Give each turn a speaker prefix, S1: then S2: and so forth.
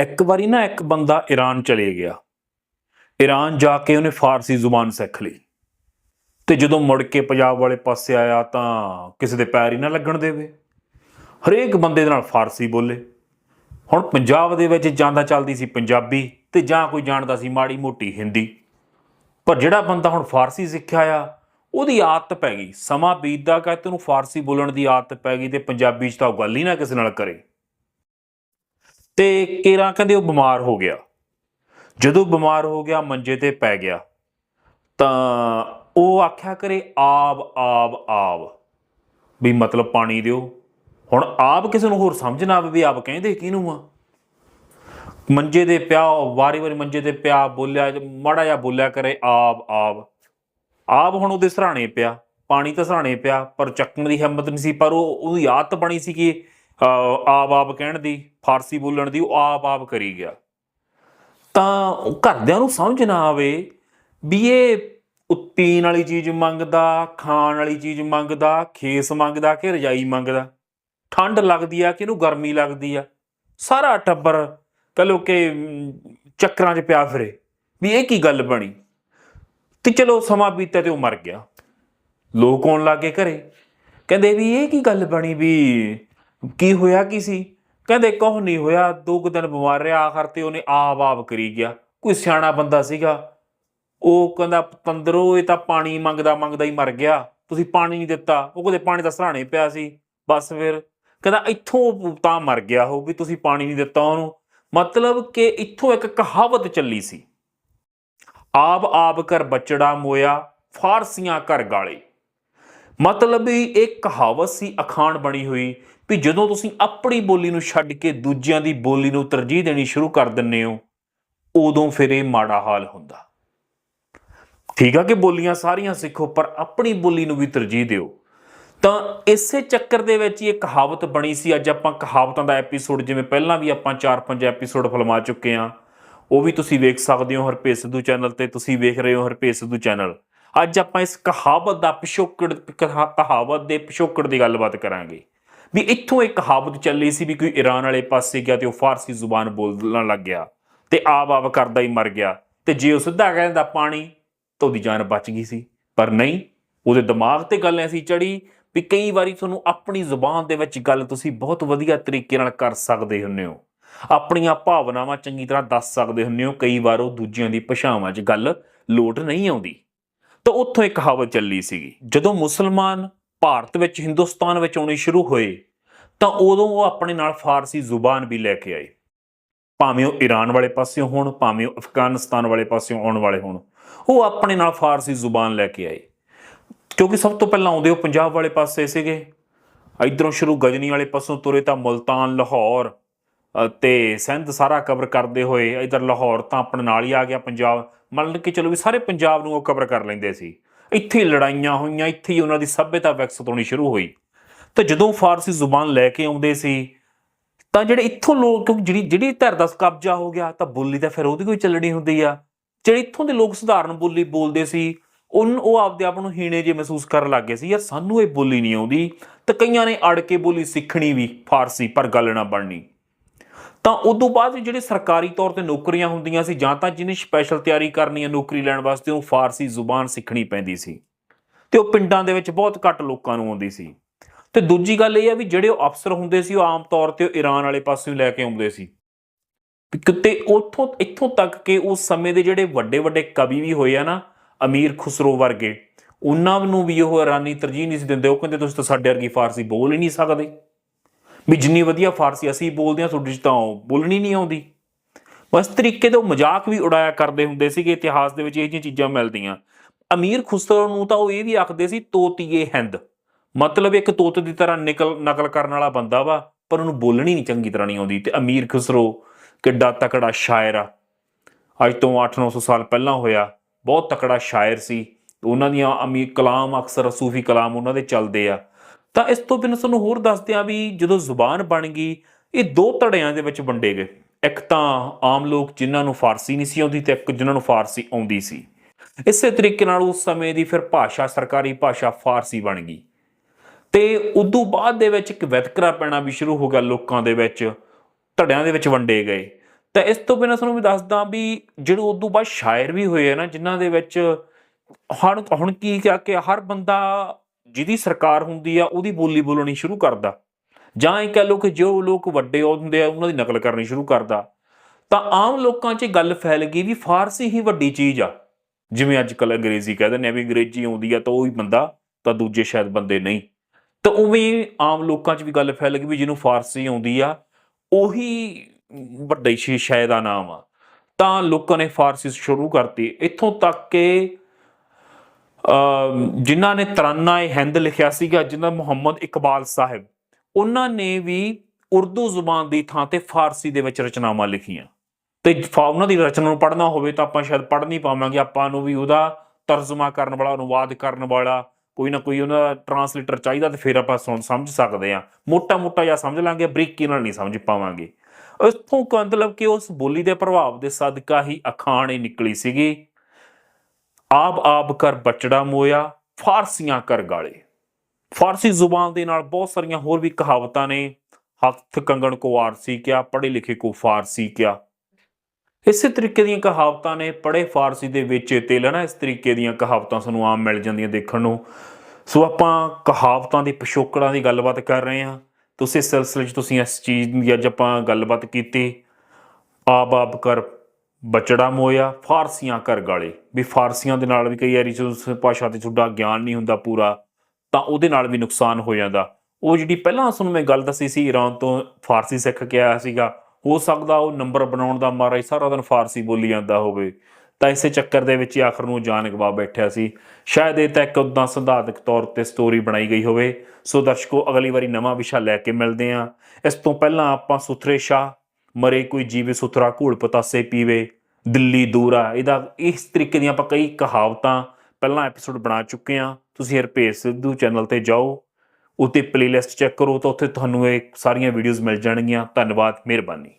S1: ਇੱਕ ਵਾਰੀ ਨਾ ਇੱਕ ਬੰਦਾ ਈਰਾਨ ਚਲੇ ਗਿਆ। ਈਰਾਨ ਜਾ ਕੇ ਉਹਨੇ ਫਾਰਸੀ ਜ਼ੁਬਾਨ ਸਿੱਖ ਲਈ। ਤੇ ਜਦੋਂ ਮੁੜ ਕੇ ਪੰਜਾਬ ਵਾਲੇ ਪਾਸੇ ਆਇਆ ਤਾਂ ਕਿਸੇ ਦੇ ਪੈਰ ਹੀ ਨਾ ਲੱਗਣ ਦੇਵੇ। ਹਰੇਕ ਬੰਦੇ ਦੇ ਨਾਲ ਫਾਰਸੀ ਬੋਲੇ। ਹੁਣ ਪੰਜਾਬ ਦੇ ਵਿੱਚ ਜਾਂਦਾ ਚੱਲਦੀ ਸੀ ਪੰਜਾਬੀ ਤੇ ਜਾਂ ਕੋਈ ਜਾਣਦਾ ਸੀ ਮਾੜੀ ਮੋਟੀ ਹਿੰਦੀ। ਪਰ ਜਿਹੜਾ ਬੰਦਾ ਹੁਣ ਫਾਰਸੀ ਸਿੱਖਿਆ ਆ, ਉਹਦੀ ਆਦਤ ਪੈ ਗਈ। ਸਮਾਂ ਬੀਤਦਾ ਕਿ ਤੈਨੂੰ ਫਾਰਸੀ ਬੋਲਣ ਦੀ ਆਦਤ ਪੈ ਗਈ ਤੇ ਪੰਜਾਬੀ 'ਚ ਤਾਂ ਉਹ ਗੱਲ ਹੀ ਨਾ ਕਿਸੇ ਨਾਲ ਕਰੇ। ਤੇ ਕੇਰਾ ਕਹਿੰਦੇ ਉਹ ਬਿਮਾਰ ਹੋ ਗਿਆ। ਜਦੋਂ ਬਿਮਾਰ ਹੋ ਗਿਆ, ਮੰਜੇ ਤੇ ਪੈ ਗਿਆ, ਤਾਂ ਉਹ ਆਖਿਆ ਕਰੇ, ਆਬ ਆਬ ਆਬ। ਵੀ ਮਤਲਬ ਪਾਣੀ ਦਿਓ। ਹੁਣ ਆਪ ਕਿਸੇ ਨੂੰ ਹੋਰ ਸਮਝ ਨਾ ਆਵੇ ਵੀ ਆਪ ਕਹਿੰਦੇ ਕਿਹਨੂੰ ਆ? ਮੰਜੇ ਦੇ ਪਿਆ ਵਾਰੀ-ਵਾਰੀ ਮੰਜੇ ਤੇ ਪਿਆ, ਬੋਲਿਆ, ਮਾੜਾ ਜਿਹਾ ਬੋਲਿਆ ਕਰੇ, ਆਬ ਆਬ। ਆਪ ਹੁਣ ਉਹਦੇ ਸਰਾਣੇ ਪਿਆ, ਪਾਣੀ ਤਾਂ ਸਰਾਣੇ ਪਿਆ, ਪਰ ਚੱਕਣ ਦੀ ਹਿੰਮਤ ਨਹੀਂ ਸੀ, ਪਰ ਉਹ ਉਹਦੀ ਆਦਤ ਬਣੀ ਸੀ ਕਿ ਆਪ ਆਪ ਕਹਿਣ ਦੀ, ਫਾਰਸੀ ਬੋਲਣ ਦੀ, ਉਹ ਆਪ ਆਪ ਕਰੀ ਗਿਆ। ਤਾਂ ਘਰਦਿਆਂ ਨੂੰ ਸਮਝ ਨਾ ਆਵੇ ਵੀ ਇਹ ਪੀਣ ਵਾਲੀ ਚੀਜ਼ ਮੰਗਦਾ, ਖਾਣ ਵਾਲੀ ਚੀਜ਼ ਮੰਗਦਾ, ਖੇਸ ਮੰਗਦਾ ਕਿ ਰਜਾਈ ਮੰਗਦਾ। ਠੰਡ ਲੱਗਦੀ ਆ ਕਿ ਇਹਨੂੰ ਗਰਮੀ ਲੱਗਦੀ ਆ। ਸਾਰਾ ਟੱਬਰ ਕਹ ਲੋ ਕਿ ਚੱਕਰਾਂ 'ਚ ਪਿਆ ਫਿਰੇ ਵੀ ਇਹ ਕੀ ਗੱਲ ਬਣੀ? ਤੇ ਚਲੋ ਸਮਾਂ ਬੀਤਿਆ ਤੇ ਉਹ ਮਰ ਗਿਆ। ਲੋਕ ਆਉਣ ਲੱਗੇ ਘਰੇ। ਕਹਿੰਦੇ ਵੀ ਇਹ ਕੀ ਗੱਲ ਬਣੀ ਵੀ ਕੀ ਹੋਇਆ ਕੀ ਸੀ? ਕਹਿੰਦੇ ਕੁਛ ਨਹੀਂ ਹੋਇਆ, ਦੋ ਕੁ ਦਿਨ ਬਿਮਾਰ ਰਿਹਾ, ਆਖਰ ਤੇ ਉਹਨੇ ਆਪ ਆਪ ਕਰੀ ਗਿਆ। ਕੋਈ ਸਿਆਣਾ ਬੰਦਾ ਸੀਗਾ। ਉਹ ਕਹਿੰਦਾ ਪਤੰਦਰੋ ਇਹ ਤਾਂ ਪਾਣੀ ਮੰਗਦਾ ਮੰਗਦਾ ਹੀ ਮਰ ਗਿਆ। ਤੁਸੀਂ ਪਾਣੀ ਨਹੀਂ ਦਿੱਤਾ। ਉਹ ਕਹਿੰਦੇ, ਪਾਣੀ ਦਾ ਸਰਾਣੇ ਪਿਆ ਸੀ। ਬਸ ਫਿਰ। ਕਹਿੰਦਾ, ਇੱਥੋਂ ਤਾਂ ਮਰ ਗਿਆ ਹੋ ਵੀ ਤੁਸੀਂ ਪਾਣੀ ਨਹੀਂ ਦਿੱਤਾ ਉਹਨੂੰ। ਮਤਲਬ ਕਿ ਇੱਥੋਂ ਇੱਕ ਕਹਾਵਤ ਚੱਲੀ ਸੀ। ਆਪ ਆਬ ਕਰ ਬਚੜਾ ਮੋਇਆ, ਫਾਰਸੀਆਂ ਕਰ ਗਾਲੇ। ਮਤਲਬ ਇਹ ਕਹਾਵਤ ਸੀ, ਅਖਾਣ ਬਣੀ ਹੋਈ। ਵੀ ਜਦੋਂ ਤੁਸੀਂ ਆਪਣੀ ਬੋਲੀ ਨੂੰ ਛੱਡ ਕੇ ਦੂਜਿਆਂ ਦੀ ਬੋਲੀ ਨੂੰ ਤਰਜੀਹ ਦੇਣੀ ਸ਼ੁਰੂ ਕਰ ਦਿੰਦੇ ਹੋ, ਉਦੋਂ ਫਿਰ ਇਹ ਮਾੜਾ ਹਾਲ ਹੁੰਦਾ। ਠੀਕ ਆ ਕਿ ਬੋਲੀਆਂ ਸਾਰੀਆਂ ਸਿੱਖੋ, ਪਰ ਆਪਣੀ ਬੋਲੀ ਨੂੰ ਵੀ ਤਰਜੀਹ ਦਿਓ। ਤਾਂ ਇਸੇ ਚੱਕਰ ਦੇ ਵਿੱਚ ਹੀ ਇਹ ਕਹਾਵਤ ਬਣੀ ਸੀ, ਅੱਜ ਆਪਾਂ ਕਹਾਵਤਾਂ ਦਾ ਐਪੀਸੋਡ, ਜਿਵੇਂ ਪਹਿਲਾਂ ਵੀ ਆਪਾਂ 4-5 ਐਪੀਸੋਡ ਫਲਮਾ ਚੁੱਕੇ ਆ ਉਹ ਵੀ ਤੁਸੀਂ ਵੇਖ ਸਕਦੇ ਹੋ ਹਰਪੇ ਸਿੱਧੂ ਚੈਨਲ ਤੇ, ਤੁਸੀਂ ਵੇਖ ਰਹੇ ਹੋ ਹਰਪੇ ਸਿੱਧੂ ਚੈਨਲ। ਅੱਜ ਆਪਾਂ ਇਸ ਕਹਾਵਤ ਦਾ ਪਿਛੋਕੜ, ਕਹਾ- ਕਹਾਵਤ ਦੇ ਪਿਛੋਕੜ ਦੀ ਗੱਲਬਾਤ ਕਰਾਂਗੇ। ਵੀ ਇੱਥੋਂ ਇੱਕ ਕਹਾਵਤ ਚੱਲੀ ਸੀ ਵੀ ਕੋਈ ਈਰਾਨ ਵਾਲੇ ਪਾਸੇ ਗਿਆ ਤੇ ਉਹ ਫਾਰਸੀ ਜ਼ੁਬਾਨ ਬੋਲਣ ਲੱਗ ਗਿਆ ਤੇ ਆਪ ਆਪ ਕਰਦਾ ਹੀ ਮਰ ਗਿਆ। ਤੇ ਜੇ ਉਹ ਸਿੱਧਾ ਕਹਿੰਦਾ ਪਾਣੀ ਤਾਂ ਉਹਦੀ ਜਾਨ ਬਚ ਗਈ ਸੀ। ਪਰ ਨਹੀਂ, ਉਹਦੇ ਦਿਮਾਗ ਤੇ ਗੱਲ ਐਸੀ ਚੜੀ ਵੀ ਕਈ ਵਾਰੀ ਤੁਹਾਨੂੰ ਆਪਣੀ ਜ਼ੁਬਾਨ ਦੇ ਵਿੱਚ ਗੱਲ ਤੁਸੀਂ ਬਹੁਤ ਵਧੀਆ ਤਰੀਕੇ ਨਾਲ ਕਰ ਸਕਦੇ ਹੁੰਦੇ ਹੋ। ਆਪਣੀਆਂ ਭਾਵਨਾਵਾਂ ਚੰਗੀ ਤਰ੍ਹਾਂ ਦੱਸ ਸਕਦੇ ਹੁੰਦੇ ਹੋ। ਕਈ ਵਾਰ ਉਹ ਦੂਜਿਆਂ ਦੀ ਭਾਸ਼ਾਵਾਂ 'ਚ ਗੱਲ ਲੋਟ ਨਹੀਂ ਆਉਂਦੀ। ਤਾਂ ਉੱਥੋਂ ਇੱਕ ਕਹਾਵਤ ਚੱਲੀ ਸੀਗੀ। ਜਦੋਂ ਮੁਸਲਮਾਨ ਭਾਰਤ ਵਿੱਚ ਹਿੰਦੁਸਤਾਨ ਵਿੱਚ ਆਉਣੇ ਸ਼ੁਰੂ ਹੋਏ ਤਾਂ ਉਦੋਂ ਉਹ ਆਪਣੇ ਨਾਲ ਫਾਰਸੀ ਜ਼ੁਬਾਨ ਵੀ ਲੈ ਕੇ ਆਏ। ਭਾਵੇਂ ਉਹ ਈਰਾਨ ਵਾਲੇ ਪਾਸਿਓਂ ਹੋਣ ਭਾਵੇਂ ਉਹ ਅਫਗਾਨਿਸਤਾਨ ਵਾਲੇ ਪਾਸਿਓਂ ਆਉਣ ਵਾਲੇ ਹੋਣ ਉਹ ਆਪਣੇ ਨਾਲ ਫਾਰਸੀ ਜ਼ੁਬਾਨ ਲੈ ਕੇ ਆਏ। ਕਿਉਂਕਿ ਸਭ ਤੋਂ ਪਹਿਲਾਂ ਆਉਂਦੇ ਉਹ ਪੰਜਾਬ ਵਾਲੇ ਪਾਸੇ ਸੀਗੇ। ਇਧਰੋਂ ਸ਼ੁਰੂ ਗਜਨੀ ਵਾਲੇ ਪਾਸੋਂ ਤੁਰੇ ਤਾਂ ਮੁਲਤਾਨ ਲਾਹੌਰ ਅ, ਤੇ ਸਿੰਧ ਸਾਰਾ ਕਵਰ ਕਰਦੇ ਹੋਏ ਇਧਰ ਲਾਹੌਰ ਤਾਂ ਆਪਣੇ ਨਾਲ ਹੀ ਆ ਗਿਆ ਪੰਜਾਬ। ਮੰਨ ਕੇ ਚਲੋ ਵੀ ਸਾਰੇ ਪੰਜਾਬ ਨੂੰ ਉਹ ਕਵਰ ਕਰ ਲੈਂਦੇ ਸੀ। ਇੱਥੇ ਹੀ ਲੜਾਈਆਂ ਹੋਈਆਂ, ਇੱਥੇ ਹੀ ਉਹਨਾਂ ਦੀ ਸਭਿਅਤਾ ਵਿਕਸਿਤ ਹੋਣੀ ਸ਼ੁਰੂ ਹੋਈ। ਤਾਂ ਜਦੋਂ ਫਾਰਸੀ ਜ਼ੁਬਾਨ ਲੈ ਕੇ ਆਉਂਦੇ ਸੀ, ਤਾਂ ਜਿਹੜੇ ਇੱਥੋਂ ਲੋਕ, ਕਿਉਂਕਿ ਜਿਹੜੀ ਜਿਹੜੀ ਧਰ ਦਾ ਕਬਜ਼ਾ ਹੋ ਗਿਆ, ਤਾਂ ਬੋਲੀ ਤਾਂ ਫਿਰ ਉਹਦੀ ਕੋਈ ਚੱਲਣੀ ਹੁੰਦੀ ਆ। ਜਿਹੜੇ ਇੱਥੋਂ ਦੇ ਲੋਕ ਸਧਾਰਨ ਬੋਲੀ ਬੋਲਦੇ ਸੀ ਉਨ ਉਹ ਆਪਦੇ ਆਪ ਨੂੰ ਹੀਣੇ ਜੇ ਮਹਿਸੂਸ ਕਰਨ ਲੱਗ ਗਏ ਸੀ, ਯਾਰ, ਸਾਨੂੰ ਇਹ ਬੋਲੀ ਨਹੀਂ ਆਉਂਦੀ। ਤਾਂ ਕਈਆਂ ਨੇ ਅੜ ਕੇ ਬੋਲੀ ਸਿੱਖਣੀ ਵੀ ਫਾਰਸੀ, ਪਰ ਗੱਲ ਨਾ ਬਣਨੀ। ਤਾਂ ਉਦੋਂ ਬਾਅਦ ਜਿਹੜੇ ਸਰਕਾਰੀ ਤੌਰ ਤੇ ਨੌਕਰੀਆਂ ਹੁੰਦੀਆਂ ਸੀ ਜਾਂ ਤਾਂ ਜਿਹਨੇ ਸਪੈਸ਼ਲ ਤਿਆਰੀ ਕਰਨੀ ਹੈ ਨੌਕਰੀ ਲੈਣ ਵਾਸਤੇ, ਉਹਨੂੰ ਫਾਰਸੀ ਜ਼ੁਬਾਨ ਸਿੱਖਣੀ ਪੈਂਦੀ ਸੀ। ਤੇ ਉਹ ਪਿੰਡਾਂ ਦੇ ਵਿੱਚ ਬਹੁਤ ਘੱਟ ਲੋਕਾਂ ਨੂੰ ਆਉਂਦੀ ਸੀ। ਤੇ ਦੂਜੀ ਗੱਲ ਇਹ ਆ ਵੀ ਜਿਹੜੇ ਉਹ ਅਫਸਰ ਹੁੰਦੇ ਸੀ, ਉਹ ਆਮ ਤੌਰ ਤੇ ਉਹ ਈਰਾਨ ਵਾਲੇ ਪਾਸਿਓਂ ਲੈ ਕੇ ਆਉਂਦੇ ਸੀ। ਵੀ ਕਿਤੇ ਉੱਥੋਂ, ਇੱਥੋਂ ਤੱਕ ਕਿ ਉਸ ਸਮੇਂ ਦੇ ਜਿਹੜੇ ਵੱਡੇ ਵੱਡੇ ਕਵੀ ਵੀ ਹੋਏ ਆ ਨਾ, ਅਮੀਰ ਖੁਸਰੋ ਵਰਗੇ, ਉਹਨਾਂ ਨੂੰ ਵੀ ਉਹ ਇਰਾਨੀ ਤਰਜੀਹ ਨਹੀਂ ਸੀ ਦਿੰਦੇ। ਉਹ ਕਹਿੰਦੇ, ਤੁਸੀਂ ਤਾਂ ਸਾਡੇ ਵਰਗੀ ਫਾਰਸੀ ਬੋਲ ਹੀ ਨਹੀਂ ਸਕਦੇ। ਵੀ ਜਿੰਨੀ ਵਧੀਆ ਫਾਰਸੀ ਅਸੀਂ ਬੋਲਦੇ ਹਾਂ, ਤੁਹਾਡੀ 'ਚ ਤਾਂ ਬੋਲਣੀ ਨਹੀਂ ਆਉਂਦੀ। ਬਸ ਤਰੀਕੇ ਤੋਂ ਮਜ਼ਾਕ ਵੀ ਉਡਾਇਆ ਕਰਦੇ ਹੁੰਦੇ ਸੀਗੇ, ਇਤਿਹਾਸ ਦੇ ਵਿੱਚ ਇਹ ਜਿਹੀਆਂ ਚੀਜ਼ਾਂ ਮਿਲਦੀਆਂ। ਅਮੀਰ ਖੁਸਰੋ ਨੂੰ ਤਾਂ ਉਹ ਇਹ ਵੀ ਆਖਦੇ ਸੀ, ਤੋਤੀਏ ਹਿੰਦ। ਮਤਲਬ ਇੱਕ ਤੋਤ ਦੀ ਤਰ੍ਹਾਂ ਨਿਕਲ, ਨਕਲ ਕਰਨ ਵਾਲਾ ਬੰਦਾ ਵਾ, ਪਰ ਉਹਨੂੰ ਬੋਲਣੀ ਨਹੀਂ ਚੰਗੀ ਤਰ੍ਹਾਂ ਨਹੀਂ ਆਉਂਦੀ। ਤੇ ਅਮੀਰ ਖੁਸਰੋ ਕਿੱਡਾ ਤਕੜਾ ਸ਼ਾਇਰ ਆ। ਅੱਜ ਤੋਂ 8-900 ਸਾਲ ਪਹਿਲਾਂ ਹੋਇਆ, ਬਹੁਤ ਤਕੜਾ ਸ਼ਾਇਰ ਸੀ। ਉਹਨਾਂ ਦੀਆਂ ਅਮੀਰ ਕਲਾਮ ਅਕਸਰ ਸੂਫੀ ਕਲਾਮ ਉਹਨਾਂ ਦੇ ਚੱਲਦੇ ਆ। ਤਾਂ ਇਸ ਤੋਂ ਬਿਨਾਂ ਤੁਹਾਨੂੰ ਹੋਰ ਦੱਸਦੇ ਆ ਵੀ ਜਦੋਂ ਜ਼ੁਬਾਨ ਬਣ ਗਈ, ਇਹ ਦੋ ਧੜਿਆਂ ਦੇ ਵਿੱਚ ਵੰਡੇ ਗਏ। ਇੱਕ ਤਾਂ ਆਮ ਲੋਕ ਜਿਨ੍ਹਾਂ ਨੂੰ ਫਾਰਸੀ ਨਹੀਂ ਸੀ ਆਉਂਦੀ ਤੇ ਇੱਕ ਜਿਨ੍ਹਾਂ ਨੂੰ ਫਾਰਸੀ ਆਉਂਦੀ ਸੀ। ਇਸੇ ਤਰੀਕੇ ਨਾਲ ਉਸ ਸਮੇਂ ਦੀ ਫਿਰ ਭਾਸ਼ਾ, ਸਰਕਾਰੀ ਭਾਸ਼ਾ ਫਾਰਸੀ ਬਣ ਗਈ। ਤੇ ਉਦੋਂ ਬਾਅਦ ਦੇ ਵਿੱਚ ਇੱਕ ਵਿਤਕਰਾ ਪੈਣਾ ਵੀ ਸ਼ੁਰੂ ਹੋ ਗਿਆ ਲੋਕਾਂ ਦੇ ਵਿੱਚ, ਧੜਿਆਂ ਦੇ ਵਿੱਚ ਵੰਡੇ ਗਏ। ਤਾਂ ਇਸ ਤੋਂ ਬਿਨਾਂ ਤੁਹਾਨੂੰ ਵੀ ਦੱਸਦਾ ਵੀ ਜਿਹੜੇ ਉਦੋਂ ਬਾਅਦ ਸ਼ਾਇਰ ਵੀ ਹੋਏ ਆ ਨਾ, ਜਿਨ੍ਹਾਂ ਦੇ ਵਿੱਚ ਹੁਣ ਹੁਣ ਕੀ ਕਿਹਾ ਕਿ ਹਰ ਬੰਦਾ ਜਿਹਦੀ ਸਰਕਾਰ ਹੁੰਦੀ ਆ, ਉਹਦੀ ਬੋਲੀ ਬੋਲਣੀ ਸ਼ੁਰੂ ਕਰਦਾ। ਜਾਂ ਇਹ ਕਹਿ ਲਓ ਕਿ ਜੋ ਲੋਕ ਵੱਡੇ ਹੁੰਦੇ ਆ, ਉਹਨਾਂ ਦੀ ਨਕਲ ਕਰਨੀ ਸ਼ੁਰੂ ਕਰਦਾ। ਤਾਂ ਆਮ ਲੋਕਾਂ 'ਚ ਗੱਲ ਫੈਲ ਗਈ ਵੀ ਫਾਰਸੀ ਹੀ ਵੱਡੀ ਚੀਜ਼ ਆ। ਜਿਵੇਂ ਅੱਜ ਕੱਲ੍ਹ ਅੰਗਰੇਜ਼ੀ ਕਹਿ ਦਿੰਦੇ ਆ ਵੀ ਅੰਗਰੇਜ਼ੀ ਆਉਂਦੀ ਆ ਤਾਂ ਉਹ ਹੀ ਬੰਦਾ, ਤਾਂ ਦੂਜੇ ਸ਼ਾਇਦ ਬੰਦੇ ਨਹੀਂ। ਤਾਂ ਉਵੇਂ ਆਮ ਲੋਕਾਂ 'ਚ ਵੀ ਗੱਲ ਫੈਲ ਗਈ ਵੀ ਜਿਹਨੂੰ ਫਾਰਸੀ ਆਉਂਦੀ ਆ, ਉਹੀ ਵੱਡੇ ਹੀ ਸ਼ਾਇਦ ਦਾ ਨਾਮ ਆ। ਤਾਂ ਲੋਕਾਂ ਨੇ ਫਾਰਸੀ ਸ਼ੁਰੂ ਕਰਤੀ। ਇੱਥੋਂ ਤੱਕ ਕਿ ਜਿਨ੍ਹਾਂ ਨੇ ਤਰਾਨਾ ਇਹ ਹਿੰਦ ਲਿਖਿਆ ਸੀਗਾ, ਜਿਨ੍ਹਾਂ ਮੁਹੰਮਦ ਇਕਬਾਲ ਸਾਹਿਬ, ਉਹਨਾਂ ਨੇ ਵੀ ਉਰਦੂ ਜ਼ੁਬਾਨ ਦੀ ਥਾਂ ਤੇ ਫਾਰਸੀ ਦੇ ਵਿੱਚ ਰਚਨਾਵਾਂ ਲਿਖੀਆਂ। ਤੇ ਫਾ- ਉਹਨਾਂ ਦੀ ਰਚਨਾ ਨੂੰ ਪੜ੍ਹਨਾ ਹੋਵੇ ਤਾਂ ਆਪਾਂ ਸ਼ਾਇਦ ਪੜ੍ਹ ਨਹੀਂ ਪਾਵਾਂਗੇ, ਆਪਾਂ ਨੂੰ ਵੀ ਉਹਦਾ ਤਰਜਮਾ ਕਰਨ ਵਾਲਾ, ਅਨੁਵਾਦ ਕਰਨ ਵਾਲਾ ਕੋਈ ਨਾ ਕੋਈ ਉਹਨਾਂ ਦਾ ਟਰਾਂਸਲੇਟਰ ਚਾਹੀਦਾ ਤੇ ਫਿਰ ਆਪਾਂ ਸੁਣ ਸਮਝ ਸਕਦੇ ਆ ਮੋਟਾ ਮੋਟਾ ਜਾਂ ਸਮਝ ਲਾਂਗੇ, ਬਰੀਕੀ ਨਾਲ ਨਹੀਂ ਸਮਝ ਪਾਵਾਂਗੇ। ਇਥੋਂ ਮਤਲਬ ਕਿ ਉਸ ਬੋਲੀ ਦੇ ਪ੍ਰਭਾਵ ਦੇ ਸਦਕਾ ਹੀ ਅਖਾਣ ਇਹ ਨਿਕਲੀ ਸੀਗੀ। ਆਬ ਆਬ ਕਰ ਬਚੜਾ ਮੋਇਆ, ਫਾਰਸੀਆਂ ਕਰ ਗਾਲੇ। ਫਾਰਸੀ ਜ਼ੁਬਾਨ ਦੇ ਨਾਲ ਬਹੁਤ ਸਾਰੀਆਂ ਹੋਰ ਵੀ ਕਹਾਵਤਾਂ ਨੇ। ਹੱਥ ਕੰਗਣ ਕੋ ਆਰਸੀ ਕਿਆ, ਪੜ੍ਹੇ ਲਿਖੇ ਕੋ ਫਾਰਸੀ ਕਿਆ। ਇਸੇ ਤਰੀਕੇ ਦੀਆਂ ਕਹਾਵਤਾਂ ਨੇ, ਪੜ੍ਹੇ ਫਾਰਸੀ ਦੇ ਵਿੱਚ ਤੇਲ ਨਾ, ਇਸ ਤਰੀਕੇ ਦੀਆਂ ਕਹਾਵਤਾਂ ਸਾਨੂੰ ਆਮ ਮਿਲ ਜਾਂਦੀਆਂ ਦੇਖਣ ਨੂੰ। ਸੋ ਆਪਾਂ ਕਹਾਵਤਾਂ ਦੇ ਪਿਛੋਕੜਾਂ ਦੀ ਗੱਲਬਾਤ ਕਰ ਰਹੇ ਹਾਂ। ਤੁਸੀਂ ਇਸ ਸਿਲਸਿਲੇ 'ਚ ਤੁਸੀਂ ਇਸ ਚੀਜ਼ ਦੀ ਅੱਜ ਆਪਾਂ ਗੱਲਬਾਤ ਕੀਤੀ। ਆਬ ਆਬ ਕਰ ਬਚੜਾ ਮੋਇਆ, ਫਾਰਸੀਆਂ ਕਰ ਗਾਲੇ। ਵੀ ਫਾਰਸੀਆਂ ਦੇ ਨਾਲ ਵੀ ਕਈ ਵਾਰੀ ਜਦੋਂ ਭਾਸ਼ਾ ਤੇ ਤੁਹਾਡਾ ਗਿਆਨ ਨਹੀਂ ਹੁੰਦਾ ਪੂਰਾ, ਤਾਂ ਉਹਦੇ ਨਾਲ ਵੀ ਨੁਕਸਾਨ ਹੋ ਜਾਂਦਾ। ਉਹ ਜਿਹੜੀ ਪਹਿਲਾਂ ਤੁਹਾਨੂੰ ਮੈਂ ਗੱਲ ਦੱਸੀ ਸੀ ਈਰਾਨ ਤੋਂ ਫਾਰਸੀ ਸਿੱਖ ਕੇ ਆਇਆ ਸੀਗਾ, ਹੋ ਸਕਦਾ ਉਹ ਨੰਬਰ ਬਣਾਉਣ ਦਾ ਮਾਰਾ ਹੀ ਸਾਰਾ ਦਿਨ ਫਾਰਸੀ ਬੋਲੀ ਜਾਂਦਾ ਹੋਵੇ। ਤਾਂ ਇਸੇ ਚੱਕਰ ਦੇ ਵਿੱਚ ਹੀ ਆਖਰ ਨੂੰ ਜਾਨ ਗਵਾ ਬੈਠਿਆ ਸੀ। ਸ਼ਾਇਦ ਇਹ ਤਾਂ ਇੱਕ ਉਦਾਂ ਸਿਧਾਂਤਕ ਤੌਰ ਤੇ ਸਟੋਰੀ ਬਣਾਈ ਗਈ ਹੋਵੇ। ਸੋ ਦਰਸ਼ਕੋ, ਅਗਲੀ ਵਾਰੀ ਨਵਾਂ ਵਿਸ਼ਾ ਲੈ ਕੇ ਮਿਲਦੇ ਹਾਂ। ਇਸ ਤੋਂ ਪਹਿਲਾਂ ਆਪਾਂ ਸੁਥਰੇ ਸ਼ਾਹ ਮਰੇ ਕੋਈ ਜੀਵੇ ਸੁਥਰਾ ਘੂਲ ਪਤਾਸੇ ਪੀਵੇ, ਦਿੱਲੀ ਦੂਰਾ ਇਹਦਾ ਇਸ ਤਰੀਕੇ ਦੀਆਂ ਆਪਾਂ ਕਈ ਕਹਾਵਤਾਂ ਪਹਿਲਾਂ ਐਪੀਸੋਡ ਬਣਾ ਚੁੱਕੇ ਹਾਂ। ਤੁਸੀਂ ਹਰਪੇਜ ਸਿੱਧੂ ਚੈਨਲ ਤੇ ਜਾਓ, ਉੱਤੇ ਪਲੇਲਿਸਟ ਚੈੱਕ ਕਰੋ ਤਾਂ ਉੱਥੇ ਤੁਹਾਨੂੰ ਇਹ ਸਾਰੀਆਂ ਵੀਡੀਓਜ਼ ਮਿਲ ਜਾਣਗੀਆਂ। ਧੰਨਵਾਦ, ਮਿਹਰਬਾਨੀ।